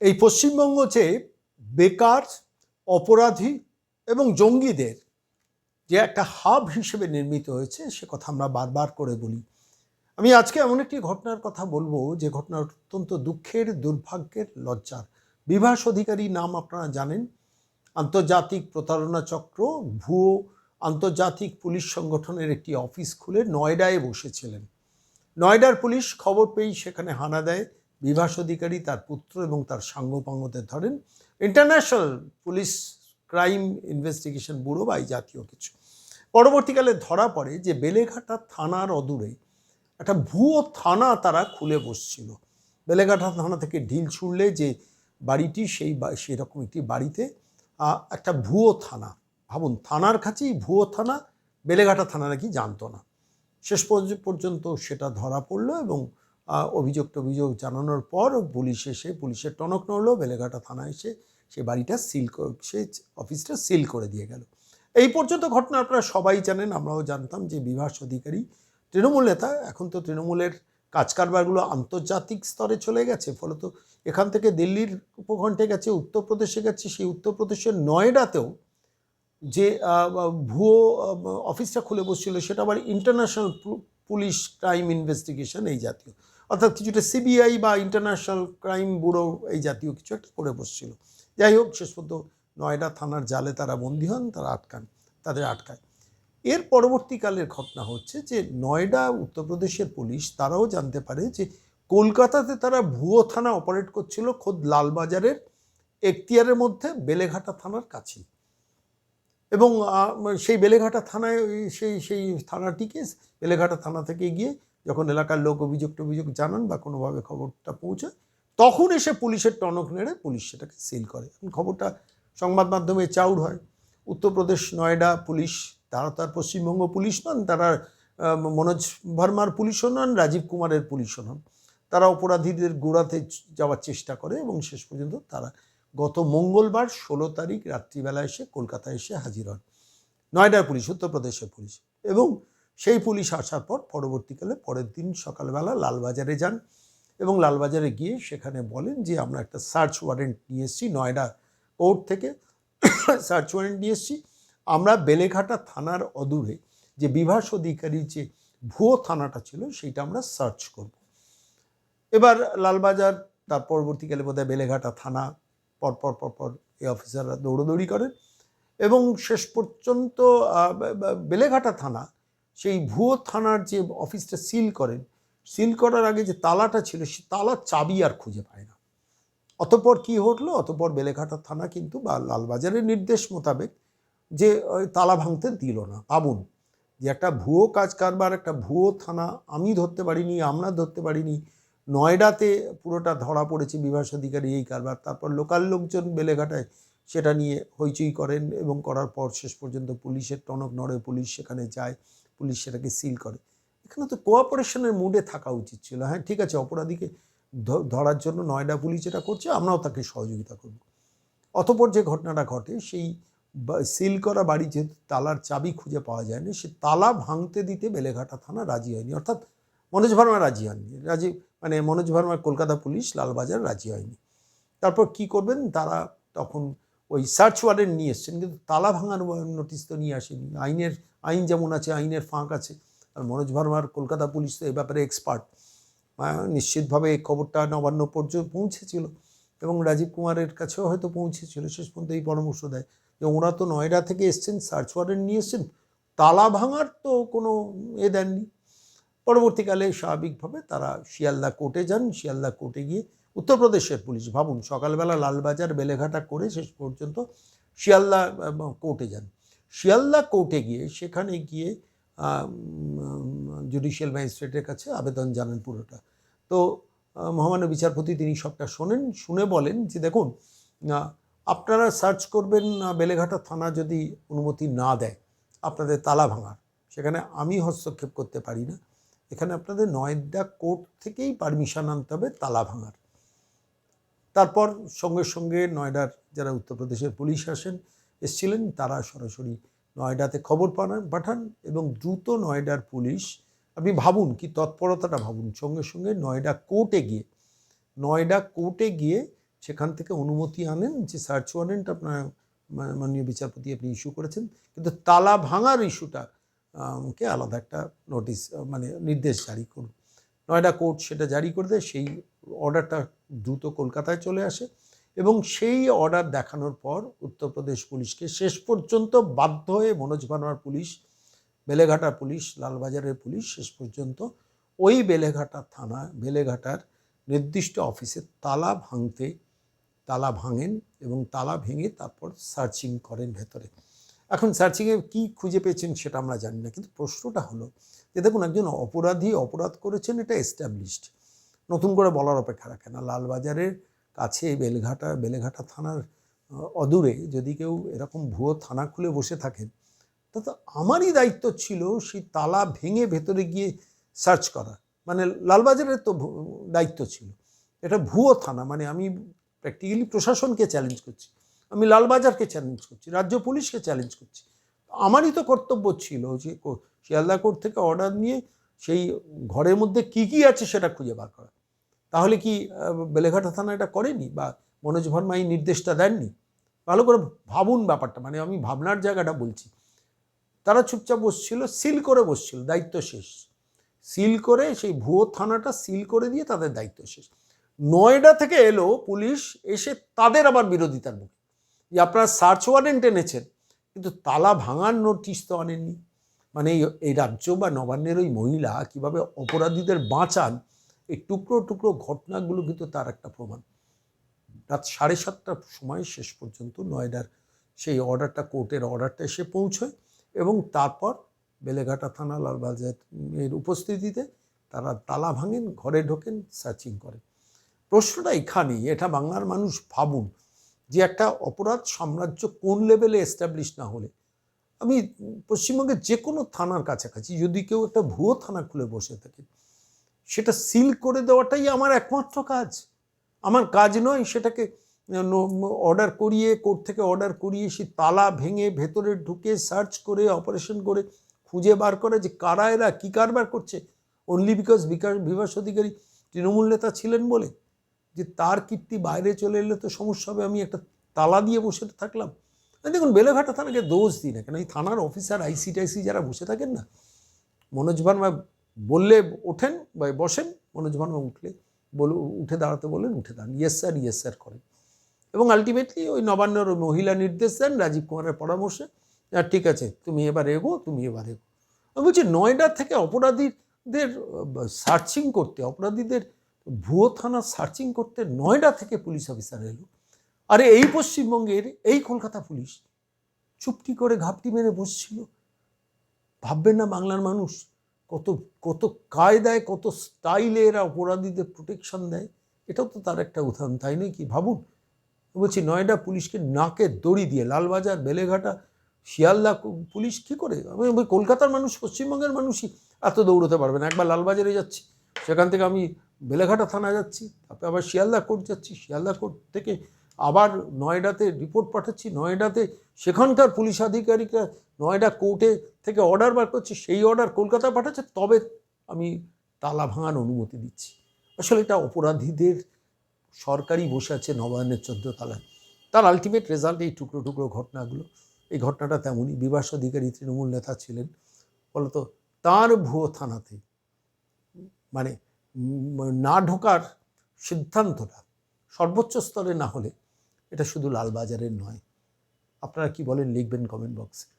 এই পশ্চিমবঙ্গ যে বেকার, অপরাধী এবং জঙ্গিদের যে একটা হাব হিসেবে নির্মিত হয়েছে, সে কথা আমরা বারবার করে বলি। আমি আজকে এমন একটি ঘটনার কথা বলব, যে ঘটনা অত্যন্ত দুঃখের, দুর্ভাগ্যের লজ্জার। বিভাস অধিকারী নাম আপনারা জানেন। আন্তর্জাতিক প্রতারণা চক্র, ভুয়ো আন্তর্জাতিক পুলিশ সংগঠনের একটি অফিস খুলে নয়ডায় বসেছিলেন। নয়ডার পুলিশ খবর পেয়েই সেখানে হানা দেয়। বিভাস অধিকারী তার পুত্র এবং তার সাঙ্গপাঙ্গদের ধরেন international police crime investigation bureau বা এই জাতীয় কিছু। পরবর্তীকালে ধরা পড়ে যে বেলেঘাটা থানার অদূরে একটা ভুয়ো থানা তারা খুলে বসছিল। বেলেঘাটা থানা থেকে ঢিল ছুড়লে যে বাড়িটি সেই সেরকম একটি বাড়িতে একটা ভুয়ো থানা। ভাবুন, থানার কাছেই ভুয়ো থানা, বেলেঘাটা থানা নাকি জানতো না। শেষ পর্য- পর্যন্ত সেটা ধরা পড়ল এবং অভিযোগ টভিযোগ জানানোর পর পুলিশ এসে, পুলিশের টনক নড়লো, বেলেঘাটা থানা এসে সে বাড়িটা সিল সে অফিসটা সিল করে দিয়ে গেল। এই পর্যন্ত ঘটনা আপনারা সবাই জানেন, আমরাও জানতাম যে বিভাস অধিকারী তৃণমূল নেতা, এখন তো তৃণমূলের কাজকারবারগুলো আন্তর্জাতিক স্তরে চলে গেছে, ফলত এখান থেকে দিল্লির উপখণ্ডে গেছে, উত্তরপ্রদেশে গেছে, সেই উত্তরপ্রদেশের নয়ডাতেও যে ভুয়ো অফিসটা খুলে বসছিল, সেটা আবার ইন্টারন্যাশনাল পুলিশ ক্রাইম ইনভেস্টিগেশন এই জাতীয়। অর্থাৎ কিছুটা সিবিআই বা ইন্টারন্যাশনাল ক্রাইম ব্যুরো এই জাতীয় কিছু একটা করে বসছিল। যাই হোক, শেষ পর্যন্ত নয়ডা থানার জালে তারা বন্দী হন, তারা আটকান, তাদের আটকায়। এর পরবর্তীকালের ঘটনা হচ্ছে যে নয়ডা, উত্তরপ্রদেশের পুলিশ তারাও জানতে পারে যে কলকাতাতে তারা ভুয়ো থানা অপারেট করছিল খোদ লালবাজারের এখতিয়ারের মধ্যে বেলেঘাটা থানার কাছেই। এবং সেই বেলেঘাটা থানায় সেই সেই থানাটিকে বেলেঘাটা থানা থেকে গিয়ে যখন এলাকার লোক অভিযোগ টভিযোগ জানান বা কোনোভাবে খবরটা পৌঁছায়, তখন এসে পুলিশের টনক নেড়ে পুলিশ সেটাকে সিল করে। এখন খবরটা সংবাদ মাধ্যমে চাউর হয়। উত্তরপ্রদেশ, নয়ডা পুলিশ, তারা তার পশ্চিমবঙ্গ পুলিশ নন, তারা মনোজ ভার্মার পুলিশও নন, রাজীব কুমারের পুলিশও নন। তারা অপরাধীদের গোড়াতে যাওয়ার চেষ্টা করে এবং শেষ পর্যন্ত তারা গত মঙ্গলবার ষোলো তারিখ রাত্রিবেলা এসে কলকাতায় এসে হাজির হন। নয়ডার পুলিশ, উত্তরপ্রদেশের পুলিশ এবং সেই পুলিশ আসার পর পরবর্তীকালে পরের দিন সকালবেলা লালবাজারে যান এবং লালবাজারে গিয়ে সেখানে বলেন যে, আমরা একটা সার্চ ওয়ারেন্ট নিয়ে এসেছি নয়ডা কোর্ট থেকে। সার্চ ওয়ারেন্ট নিয়ে এসেছি। আমরা বেলেঘাটা থানার অদূরে যে বিভাস অধিকারী যে ভুয়ো থানাটা ছিল, সেইটা আমরা সার্চ করব। এবার লালবাজার, তার পরবর্তীকালে বোধহয় বেলেঘাটা থানা, পরপর পরপর এই অফিসাররা দৌড়দৌড়ি করেন এবং শেষ পর্যন্ত বেলেঘাটা থানা সেই ভুয়ো থানার যে অফিসটা সিল করেন, সিল করার আগে যে তালাটা ছিল, সে তালার চাবি আর খুঁজে পায় না। অতপর কি ঘটলো? অতপর বেলেঘাটা থানা কিন্তু বা লালবাজারের নির্দেশ মোতাবেক যে, ওই তালা ভাঙতে দিল না। পাবুন যে একটা ভুয়ো কাজ কারবার, একটা ভুয়ো থানা, আমি ধরতে পারিনি, আমরা ধরতে পারিনি, নয়ডাতে পুরোটা ধরা পড়েছে বিভাস অধিকারী এই কারবার, তারপর লোকাল লোকজন বেলেঘাটায় সেটা নিয়ে হইচই করেন এবং করার পর শেষ পর্যন্ত পুলিশের টনক নড়ে পুলিশ সেখানে যায়। পুলিশ সেটাকে সিল করে। এখানে তো কোঅপারেশনের মুডে থাকা উচিত ছিল। হ্যাঁ ঠিক আছে, অপরাধীকে ধরার জন্য নয়ডা পুলিশ যেটা করছে, আমরাও তাকে সহযোগিতা করব। অতপর যে ঘটনাটা ঘটে, সেই সিল করা বাড়ি যেহেতু তালার চাবি খুঁজে পাওয়া যায়নি, সে তালা ভাঙতে দিতে বেলেঘাটা থানা রাজি হয়নি। অর্থাৎ মনোজ ভার্মা রাজি হয়নি রাজি মানে মনোজ ভার্মার কলকাতা পুলিশ লালবাজার রাজি হয়নি। তারপর কি করবেন? তারা তখন ওই সার্চ ওয়ারেন্ট নিয়ে এসছেন, কিন্তু তালা ভাঙার নোটিশ তো নিয়ে আসেনি। আইনের, আইন যেমন আছে, আইনের ফাঁক আছে, আর মনোজ ভার্মার কলকাতা পুলিশ তো এ ব্যাপারে এক্সপার্ট নিশ্চিতভাবে এই খবরটা নবান্ন পর্যন্ত পৌঁছেছিল, এবং রাজীব কুমারের কাছেও হয়তো পৌঁছেছিল, শেষ পর্যন্ত এই পরামর্শ দেয়। যে ওরা তো নয়ডা থেকে এসছেন সার্চ ওয়ারেন্ট নিয়ে এসছেন, তালা ভাঙার তো কোনো এ দেননি। পরবর্তীকালে স্বাভাবিকভাবে তারা শিয়ালদা কোর্টে যান, শিয়ালদা কোর্টে গিয়ে উত্তরপ্রদেশের পুলিশ। ভাবুন, সকালবেলা লালবাজার, বেলেঘাটা করে শেষ পর্যন্ত শিয়ালদা কোর্টে যান। শিয়ালদা কোর্টে গিয়ে সেখানে গিয়ে জুডিশিয়াল ম্যাজিস্ট্রেটের কাছে আবেদন জানান পুরোটা। তো মহামান্য বিচারপতি তিনি সবটা শোনেন, শুনে বলেন যে, দেখুন আপনারা সার্চ করবেন বেলেঘাটা থানা যদি অনুমতি না দেয়, আপনাদের তালা ভাঙার। সেখানে আমি হস্তক্ষেপ করতে পারি না। এখানে আপনাদের নয়ডা কোর্ট থেকেই পারমিশন আনতে হবে, তালা ভাঙার। তারপর সঙ্গে সঙ্গে নয়ডার যারা উত্তরপ্রদেশের পুলিশ আসেন, এসছিলেন, তারা সরাসরি নয়ডাতে খবর পাঠান এবং দ্রুত নয়ডার পুলিশ, আপনি ভাবুন কি তৎপরতাটা ভাবুন, সঙ্গে সঙ্গে নয়ডা কোর্টে গিয়ে, নয়ডা কোর্টে গিয়ে সেখান থেকে অনুমতি আনেন যে সার্চ ওয়ারেন্ট আপনার মাননীয় বিচারপতি আপনি ইস্যু করেছেন, কিন্তু তালা ভাঙার ইস্যুটা কে আলাদা একটা নোটিশ মানে নির্দেশ জারি করুন। নয়ডা কোর্ট সেটা জারি করে দেয়, সেই অর্ডারটা দ্রুত কলকাতায় চলে আসে এবং সেই অর্ডার দেখানোর পর উত্তরপ্রদেশ পুলিশকে শেষ পর্যন্ত বাধ্য হয়ে মনোজ ভানোয়ার পুলিশ, বেলেঘাটার পুলিশ, লালবাজারের পুলিশ শেষ পর্যন্ত ওই বেলেঘাটা থানা, বেলেঘাটার নির্দিষ্ট অফিসে তালা ভাঙতে, তালা ভাঙেন এবং তালা ভেঙে তারপর সার্চিং করেন ভেতরে। এখন সার্চিংয়ে কি খুঁজে পেয়েছেন সেটা আমরা জানি না, কিন্তু প্রশ্নটা হলো যে দেখুন, একজন অপরাধী অপরাধ করেছেন, এটা এস্টাবলিশড নতুন করে বলার অপেক্ষা রাখে না। লালবাজারের কাছে বেলঘাটা, বেলেঘাটা থানার অদূরে যদি কেউ এরকম ভুয়ো থানা খুলে বসে থাকেন তা তো আমারই দায়িত্ব ছিল সেই তালা ভেঙে ভেতরে গিয়ে সার্চ করা। মানে লালবাজারের তো দায়িত্ব ছিল। এটা ভুয়ো থানা মানে আমি প্র্যাকটিক্যালি প্রশাসনকে চ্যালেঞ্জ করছি, আমি লালবাজারকে চ্যালেঞ্জ করছি, রাজ্য পুলিশকে চ্যালেঞ্জ করছি। আমারই তো কর্তব্য ছিল যে শিয়ালদা কোর্ট থেকে অর্ডার নিয়ে সেই ঘরের মধ্যে কি কি আছে সেটা খুঁজে বার করা। তাহলে কি বেলেঘাটা থানা এটা করেনি বা মনোজ ভার্মা এই নির্দেশটা দেননি? ভালো করে ভাবুন ব্যাপারটা মানে আমি ভাবনার জায়গাটা বলছি। তারা চুপচাপ বসছিল, সিল করে বসছিল, দায়িত্ব শেষ। সিল করে সেই ভুয়ো থানাটা সিল করে দিয়ে তাদের দায়িত্ব শেষ। নয়ডা থেকে এলো পুলিশ, এসে তাদের আবার বিরোধিতার মুখে। যে আপনারা সার্চ ওয়ারেন্ট এনেছেন, কিন্তু তালা ভাঙার নোটিশ তো আনেননি। মানে এই- রাজ্য বা নবান্নের ওই মহিলা কীভাবে অপরাধীদের বাঁচান এই টুকরো টুকরো ঘটনাগুলো কিন্তু তার একটা প্রমাণ। রাত সাড়ে সাতটার সময় শেষ পর্যন্ত নয়ডার সেই অর্ডারটা, কোর্টের অর্ডারটা এসে পৌঁছয় এবং তারপর বেলেঘাটা থানা লালবাজার এর উপস্থিতিতে তারা তালা ভাঙেন, ঘরে ঢোকেন, সার্চিং করেন। প্রশ্নটা এখানেই, এটা বাংলার মানুষ ভাবুন যে একটা অপরাধ সাম্রাজ্য কোন লেভেলে এস্টাবলিশ না হলে। আমি পশ্চিমবঙ্গের যে কোনো থানার কাছাকাছি, যদি কেউ একটা ভুয়ো থানা খুলে বসে থাকে সেটা সিল করে দেওয়াটাই আমার একমাত্র কাজ। আমার কাজ নয় সেটাকে অর্ডার করিয়ে, কোর্ট থেকে অর্ডার করিয়ে সে তালা ভেঙে ভেতরে ঢুকে সার্চ করে অপারেশন করে খুঁজে বার করে যে কারা এরা, কী কারবার করছে। অনলি বিকজ বিকাশ, বিভাস অধিকারী তৃণমূল নেতা ছিলেন বলে যে তার কীর্তি বাইরে চলে এলে তো সমস্যা হবে, আমি একটা তালা দিয়ে বসে থাকলাম। দেখুন, বেলেঘাটা থানাকে দোষ দিই না কেন? এই থানার অফিসার আইসি টাইসি যারা বসে থাকেন না, মনোজ ভার্মা বললে ওঠেন বা বসেন, মনোজ ভার্মা উঠলে, বল, উঠে দাঁড়াতে বলেন উঠে দাঁড়ান। ইয়েস স্যার ইয়েস স্যার করেন। এবং আলটিমেটলি ওই নবান্নর মহিলা নির্দেশ দেন, রাজীব কুমারের পরামর্শে আর ঠিক আছে, তুমি এবার এগো, তুমি এবার এগো। আমি বলছি, নয়ডা থেকে অপরাধীদের সার্চিং করতে, অপরাধীদের ভুয়ো থানা সার্চিং করতে নয়ডা থেকে পুলিশ অফিসার এলো। আরে, এই পশ্চিমবঙ্গের, এই কলকাতা পুলিশ চুপটি করে ঘাপটি মেরে বসছিল। ভাববেন না বাংলার মানুষ কত কত কায়দায়, কত স্টাইলে এরা অপরাধীদের প্রোটেকশন দেয়, এটাও তো তার একটা উদাহরণ, তাই নয় কি? ভাবুন বলছি নয়ডা পুলিশকে নাকে দড়ি দিয়ে, লালবাজার, বেলেঘাটা, শিয়ালদা পুলিশ কী করে? আমি কলকাতার মানুষ, পশ্চিমবঙ্গের মানুষই এত দৌড়তে পারবে না, একবার লালবাজারে যাচ্ছি, সেখান থেকে আমি বেলেঘাটা থানা যাচ্ছি, তারপরে আবার শিয়ালদা কোর্ট যাচ্ছি, শিয়ালদা কোর্ট থেকে আবার নয়ডাতে রিপোর্ট পাঠাচ্ছি, নয়ডাতে সেখানকার পুলিশ আধিকারিকরা নয়ডা কোর্টে থেকে অর্ডার বার করছে, সেই অর্ডার কলকাতায় পাঠাচ্ছে, তবে আমি তালা ভাঙার অনুমতি দিচ্ছি। আসলে এটা অপরাধীদের সরকারি বসে আছে নবায়নের চোদ্দ তলায় তার আলটিমেট রেজাল্ট এই টুকরো টুকরো ঘটনাগুলো। এই ঘটনাটা তেমনই বিবাস অধিকারী তৃণমূল নেতা ছিলেন। ফলত তার ভুয়ো থানাতে মানে না ঢোকার সিদ্ধান্তটা সর্বোচ্চ স্তরে না হলে এটা শুধু লালবাজারের নয়। আপনারা কি বলেন লিখবেন কমেন্ট বক্সে।